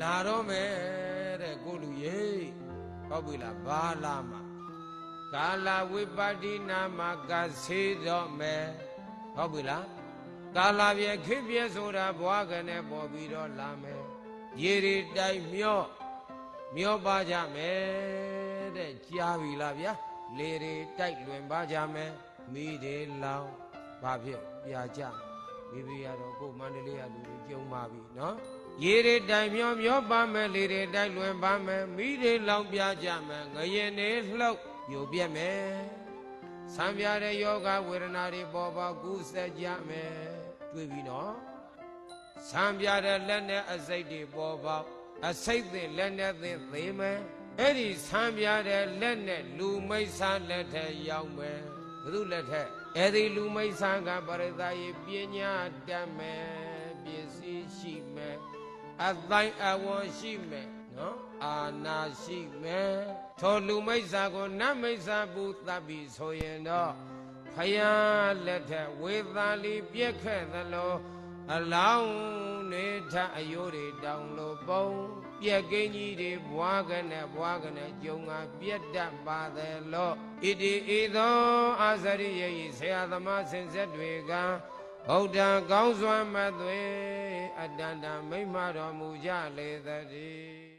လာတော့မယ်တဲ့ကိုလူရေဟုတ်ပြီလားဘာလာမှာကာလဝိပါတိနာမှာကဆေးတော့မယ်ဟုတ်ပြီလားကာလပြေခိပြေဆိုတာဘွားကနေပေါ်ပြီးတော့လာမယ်ရေရီတိုက်မြော့မြော့ပါကြမယ်တဲ့ကြားပြီလားဗျာလေရီတိုက်လွင်ပါကြမယ်မိတွေလောင်ဘာဖြစ်ပြာကြမိ မိရတော့ကိုယ်မန္တလေးကလူတွေကြုံပါပြီနော်ရေတွေတိုင်မျောမျောပါမယ်လေတွေတိုက်လွင်ပါမယ်မိတွေလောင်ပြကြမယ်ငရင်တွေလှုပ်ပြိုပြက်မယ်ဆံပြတဲ့ယောဂဝေဒနာတွေပေါ်ပေါက်ကူးဆက်ကြမယ်တွေ့ပြီနော်ဆံပြတဲ့လက်နဲ့အစိတ်တွေပေါ်ပေါက်အစိတ်သင်လက်နဲ့သင်သေးမယ်အဲ့ဒီဆံပြတဲ့လက်နဲ့လူမိတ်ဆာလက်ထက်ရောက်မယ်ဘု து လက်ထက် အဲ့ဒီလူမိတ်ဆာကပရိသတ်ရေးပညာတတ်မယ်ပစ္စည်းရှိမယ်အတိုင်းအဝန်ရှိမယ်နော်အာနာရှိမယ်ထိုလူမိစ္ဆာကိုနတ်မိစ္ဆာပူတတ်ပြီဆိုရင်တော့ဖယားလက်ထက်ဝေသာလီပြက်ခဲ့သလိုအလောင်း နေထအယိုးတွေတောင်လို့ပုံပြက်ကင်းကြီးတွေဘွားကနေဘွားကနေကြုံကပြက်တတ်ပါသည်လို့ဣတိဤသောအာဇရိယေဤဆရာသမားစင်ဆက်တွေကဗုဒ္ဓံကောင်းစွာမသွေအတ္တန္တမိမ့်မတော်မူကြလေသတည်း